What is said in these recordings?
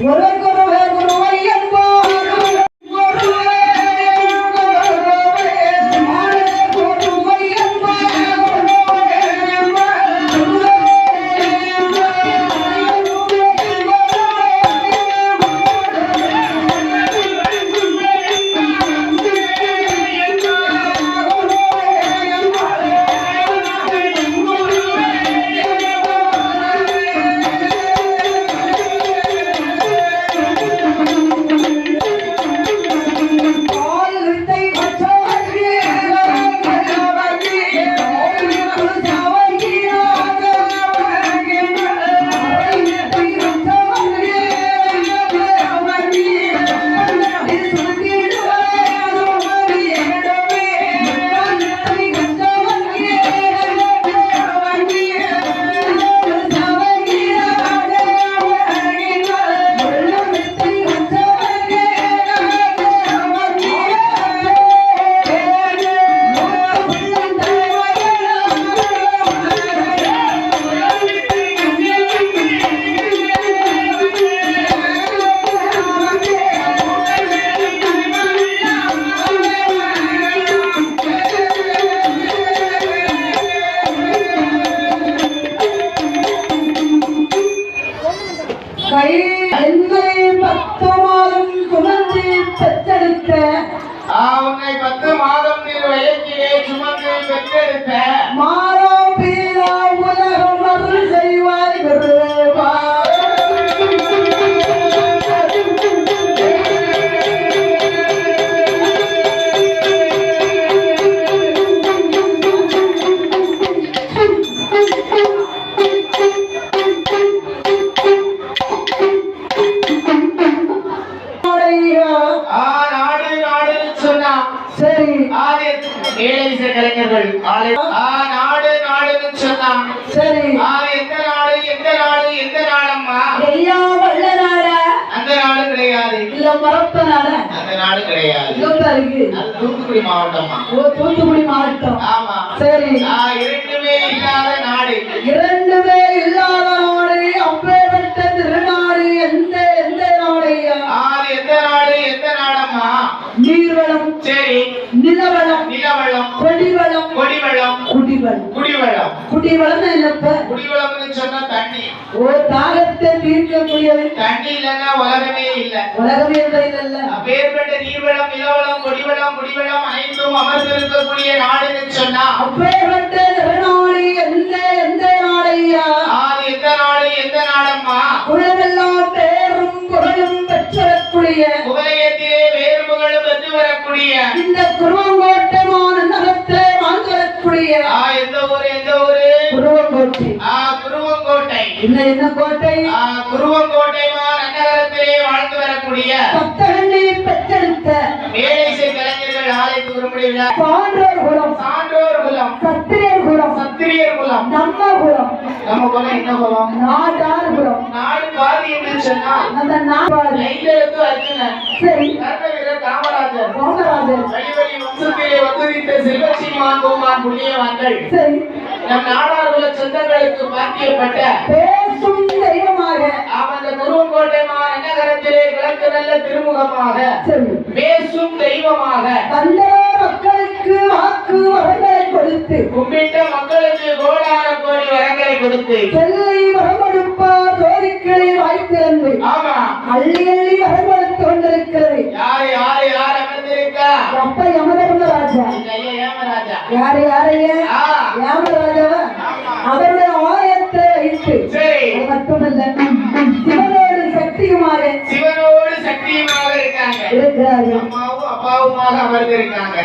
ஒரே ஏழை இசை கலைஞர்கள் நாடு நாடுன்னு சொன்னா சரி. ஆ எந்த நாடு எந்த நாடு எந்த நாடம்மா? ஐயா வல்ல நாடா? அந்த நாடு கிடையாது. இல்ல மரத்த நாடா? அந்த நாடு கிடையாது. அது தூத்துக்குடி மாவட்டம்மா. ஓ தூத்துக்குடி மாவட்டம். ஆமா. சரி. ஆ இரண்டுமே இல்லாத நாடு. இரண்டுமே இல்லாத நாடு. அப்பேற்பட்ட திருநாடு. எந்த எந்த நாடையா ஆ எந்த நாடு எந்த நாடம்மா? நீர்வளம். சரி. நிலவளம் நிலவளம் கொடிவளம் கொடிவளம் குடிவளம். குடிவளம். குடிவளம் என்னப்ப குடிவளம்னு சொன்னா தண்ணி. ஓ தாகத்தை தீர்க்கக்கூடியது. தண்ணி இல்லைன்னா உலகமே இல்லை. உலகமே இல்ல அப்பேற்பட்ட நீர்வளம் நிலவளம் கொடிவளம் குடிவளம் அனைத்தும் அமர்ந்திருக்கக்கூடிய நாடுன்னு சொன்னா அப்பேற்பட்ட குருவங்கோட்டை என்ன என்ன கோட்டை? குருவங்கோட்டை நகரத்திலே வாழ்ந்து வரக்கூடிய சப்தகண்ணை பெற்றெடுத்த மேலேசை கலைஞர்கள் ஆலயத்து விழா பாண்டவர் குலம் சத்திரியர் குலம் நம்ம குலம் நம்ம குலம் என்ன குலம்? நாடார் குலம் நாடு பாதி என்று சொன்னா அந்த நாடு ஐந்தெழுத்து அர்ஜுனன் சரி. கர்ம வீரர் காமராஜர். சோமராஜர் வழி வழி வம்சத்திலே வந்துவித்த செல்வச்சிமான் பூமான் புண்ணியவான்கள். சரி. நம் நாடார்குல சொந்தங்களுக்கு பாத்தியப்பட்ட பேசும் தெய்வமாக. அந்த குருவங்கோட்டை நகரத்திலே கிழக்கு நல்ல திருமுகமாக சரி. பேசும் தெய்வமாக வந்த மக்களுக்கு வாக்கு வரங்களை கொடுத்து கும்பிட்ட மக்களுக்கு கோடான கோடி வரங்களை கொடுத்து. செல்லை வரமடுப்பார் ஜோதிக்களை வாய்த்திருந்து. ஆமா. அள்ளி அள்ளி வரமடுத்து கொண்டிருக்கிறது. யாரு யாரு யார் அமர்ந்திருக்கா? அப்ப ஐயா ஏமராஜா யாரு யாரைய ஆ. யமதராஜாவா அவருடைய ஆயத்தை வைத்து. மட்டுமல்ல சிவனோடு சக்தியுமாக சிவனோடு சக்தியுமாக இருக்காங்க. இருக்கிறார்கள். அப்பாவுமாக அமர்ந்திருக்காங்க.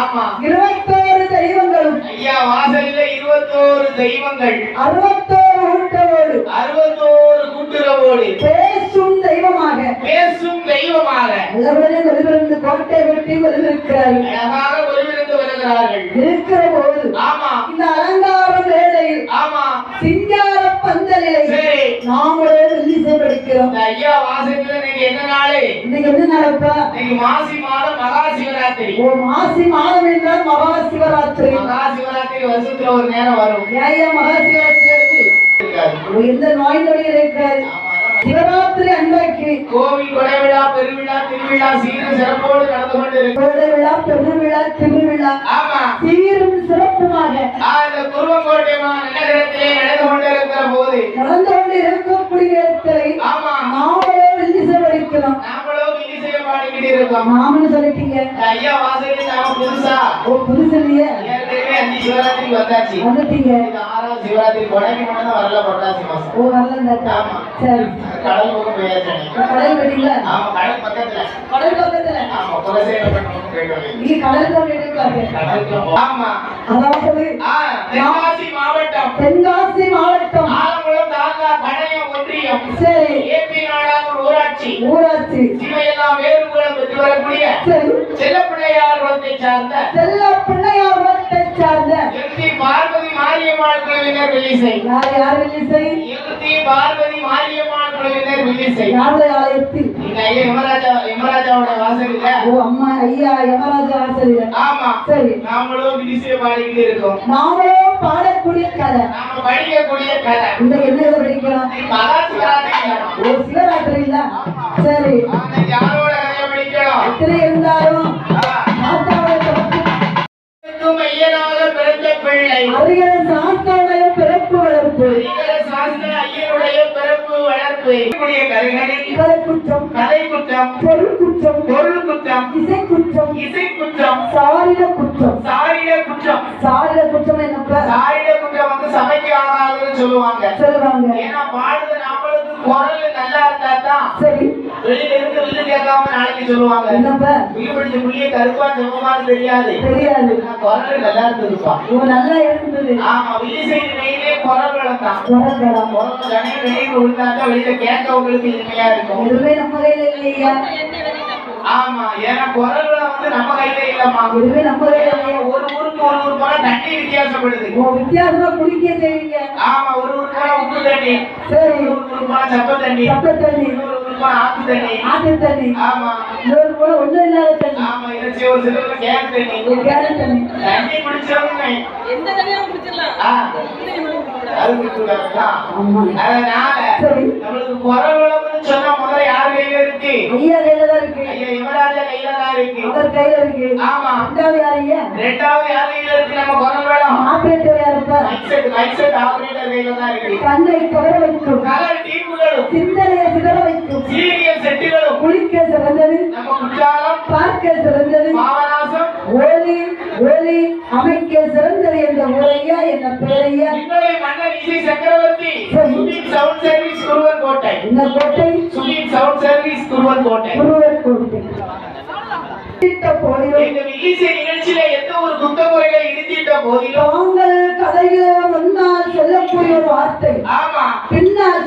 ஆமா. இருபத்தோரு தெய்வங்களும். ஐயா வாசலில் இருபத்தோரு தெய்வங்கள். அறுபத்தோரு ஊட்டவோடு அறுபத்தோரு கூட்டுறவோடு. பேசும் தெய்வமாக. பேசும் தெய்வமாக. நல்லபடியாக வெளிவிருந்து கோட்டை வெட்டி வெளிவிருக்கிறார்கள் அழகாக ஒளிவிருந்து வருகிறார்கள். இருக்கிற போது ஆமா. இந்த அலங்கார வேளையில் ஆமா. சிங்கார பந்தலிலே நாமளே வெள்ளிசை படிக்கிறோம். இந்த ஐயா வாசலில் என்ன நாளு? இன்னைக்கு என்ன நடப்பா இன்னைக்கு மாசி மாதம் மகா சிவராத்திரி ஓ மாசி மாதம் என்றால் மகா சிவராத்திரி மகா சிவராத்திரி வருஷத்துல ஒரு நேரம் வரும். ஏன் மகா சிவராத்திரி வருது? எந்த நோய் நொடி இருக்காது. சிவராத்திரி அன்றைக்கு. கோவில் கொடைவிழா பெருவிழா திருவிழா சீரும் சிறப்போடு நடந்து கொண்டு இருக்கு கோடை விழா பெருவிழா திருவிழா ஆமா சீரும் சிறப்புமாக ஆ, இந்த குருவங்கோட்டை நகரத்திலே நடந்து கொண்டிருக்கிற போது நடந்து கொண்டு இருக்கக்கூடிய இடத்தை ஆமா நாமளே வெள்ளிசை படிக்கிறோம் நாமளும் விதிசைய இருக்கோம் மாமன்னு சொல்லிட்டீங்க. ஐயா வாசலில் நாம புதுசா? ஓ புதுசு இல்லையா ஏற்கனவே அஞ்சு சிவராத்திரி வந்தாச்சு. வந்துட்டீங்க. ஆறாவது சிவராத்திரி கொடைக்கு மட்டும் தான் வரல புரட்டாசி மாசம். ஓ வரல ஆமா. சரி. கடல் பக்கம் போயாச்சு. கடல் போயிட்டீங்களா? ஆமா கடல் பக்கத்துல. கடல் பக்கத்துல? ஆமா குலசேகரப்பட்டினம் பக்கம் போயிட்டு. நீங்க கடல் தான் போயிட்டு கடலுக்கு போ- ஆமா. அதாவது தென்காசி மாவட்டம். தென்காசி மாவட்டம். ஆலங்குளம் தாலுகா கடையம் ஒன்றியம். சரி. ஊராட்சி. ஊராட்சி. இவையெல்லாம் வேறுபுலம் பெற்று வரக்கூடிய சரி செல்லப்பிள்ளையார் குலத்தை சார்ந்த செல்ல பிள்ளையார் வட்டத்தை சார்ந்த எம்பி பார்வதி மாரியம்மாள் குழுவினர் வில்லிசை யார் யார் வெள்ளிசை எம்பி பார்வதி மாரியம்மாள் குழுவினர் வில்லிசை யாருடைய ஆலயத்தில் எங்க ஐயா யமராஜா யமராஜாவோட வாசல்ல. ஓ அம்மா ஐயா யமராஜா ஆசிரியர். ஆமா. சரி. நாமளும் வில்லிசை பாடிக்கிட்டு இருக்கோம். நாமளும் பாடக்கூடிய கதை. நாம படிக்கக்கூடிய கதை. இந்த என்ன படிக்கலாம்? மகா சிவராத்திரி ஓ சிவராத்திரி இல்ல. சரி. அன்னைக்கு யாரோட கதையை படிக்கணும் எத்தனை இருந்தாலும் ஐயனாக பிறந்த பிள்ளை. அறிஞர் சாஸ்தாவுடைய இருக்கக்கூடிய கலைகளில் கலை குற்றம் கலை குற்றம் பொருள் குற்றம் பொருள் குற்றம் இசை குற்றம் இசை குற்றம் சாரிட குற்றம் சாரிட குற்றம் சாரிட குற்றம் என்னப்ப சாரிட குற்றம் வந்து சமைக்க ஆகாதுன்னு சொல்லுவாங்க. சொல்லுவாங்க. ஏன்னா பாடுறது நம்மளுக்கு குரல் நல்லா இருந்தா தான் சரி. வெளியில இருந்து வில்லு கேட்காம நாளைக்கு சொல்லுவாங்க. என்னப்ப? வில்லு பிடிச்ச புள்ளிய கருப்பா செவமான்னு தெரியாது. தெரியாது. குரல் நல்லா இருந்ததுப்பா. இவன் நல்லா இருந்தது. ஆமா வில்லு செய்தி மெயிலே குரல் வளர்த்தான் வரக்கலாம் குரல் கணே வெளியே விழுந்தாக்கா வெளியில கேட்கவங்களுக்கு இனிமையா இருக்கும். எதுவுமே நம்ம கையில இல்லையா? ஆமா ஏன்னா குரல் வளம் வந்து நம்ம கையில இல்லம்மா. எதுவுமே நம்ம கையில இல்லையா? ஒரு ஊருக்கு ஒரு ஊர் போல தண்ணி வித்தியாசப்படுது. ஓ வித்தியாசமா குடிக்க செய்வீங்க ஆமா ஒரு ஊருக்கு போல உப்பு தண்ணி. சரி. ஒரு ஊருக்கு போல சப்ப தண்ணி. சப்ப தண்ணி. இன்னொரு ஊருக்கு போல ஆத்து தண்ணி. ஆட்டு தண்ணி. ஆமா. இன்னொரு போல ஒண்ணும் இல்லாத தண்ணி. ஆமா இறைச்சி ஒரு சிலர்ல கேன் தண்ணி. ஒரு கேரட் தண்ணி. தண்ணி குடிச்சவங்க. எந்த தனியாவும் குடிச்சிடலாம். அதனால நம்மளுக்கு குரல் சொன்னா முதல்ல யார் கையில இருக்கு? ஐயா கையில தான் இருக்கு. ஐயா யுவராஜா கையில தான் இருக்கு. அவர் கையில இருக்கு. ஆமா. ரெண்டாவது யார் ஐயா? ரெண்டாவது யார் கையில இருக்கு நம்ம குரல் வளம் ஆபரேட்டர் யாருப்பா mic set mic set operator கையில தான் இருக்கு. கண்ணை கவர வைக்கும். கலர் டீம்களும் சிந்தனையை சிதற வைக்கும். சீரியல் செட்டுகளும். குளிக்க சிறந்தது. நம்ம குற்றாலம். பார்க்க சிறந்தது. ஓலி ஓலி அமைக்க சிறந்தது என்ற ஊரையா என்ன பேரையா? சக்கரவர்த்தி சவுண்ட் சர்வீஸ் குருவன் கோட்டை. இந்த கோட்டை சுதீப் சவுண்ட் சர்வீஸ் குருவன் கோட்டை. குருவர் கோட்டை. நிகழ்ச்சியில எந்த ஒரு குத்த முறைகளை இடித்திட்ட போதிலும் தாங்கள் கதையில முன்னால் சொல்லக்கூடிய வார்த்தை. ஆமா. பின்னால்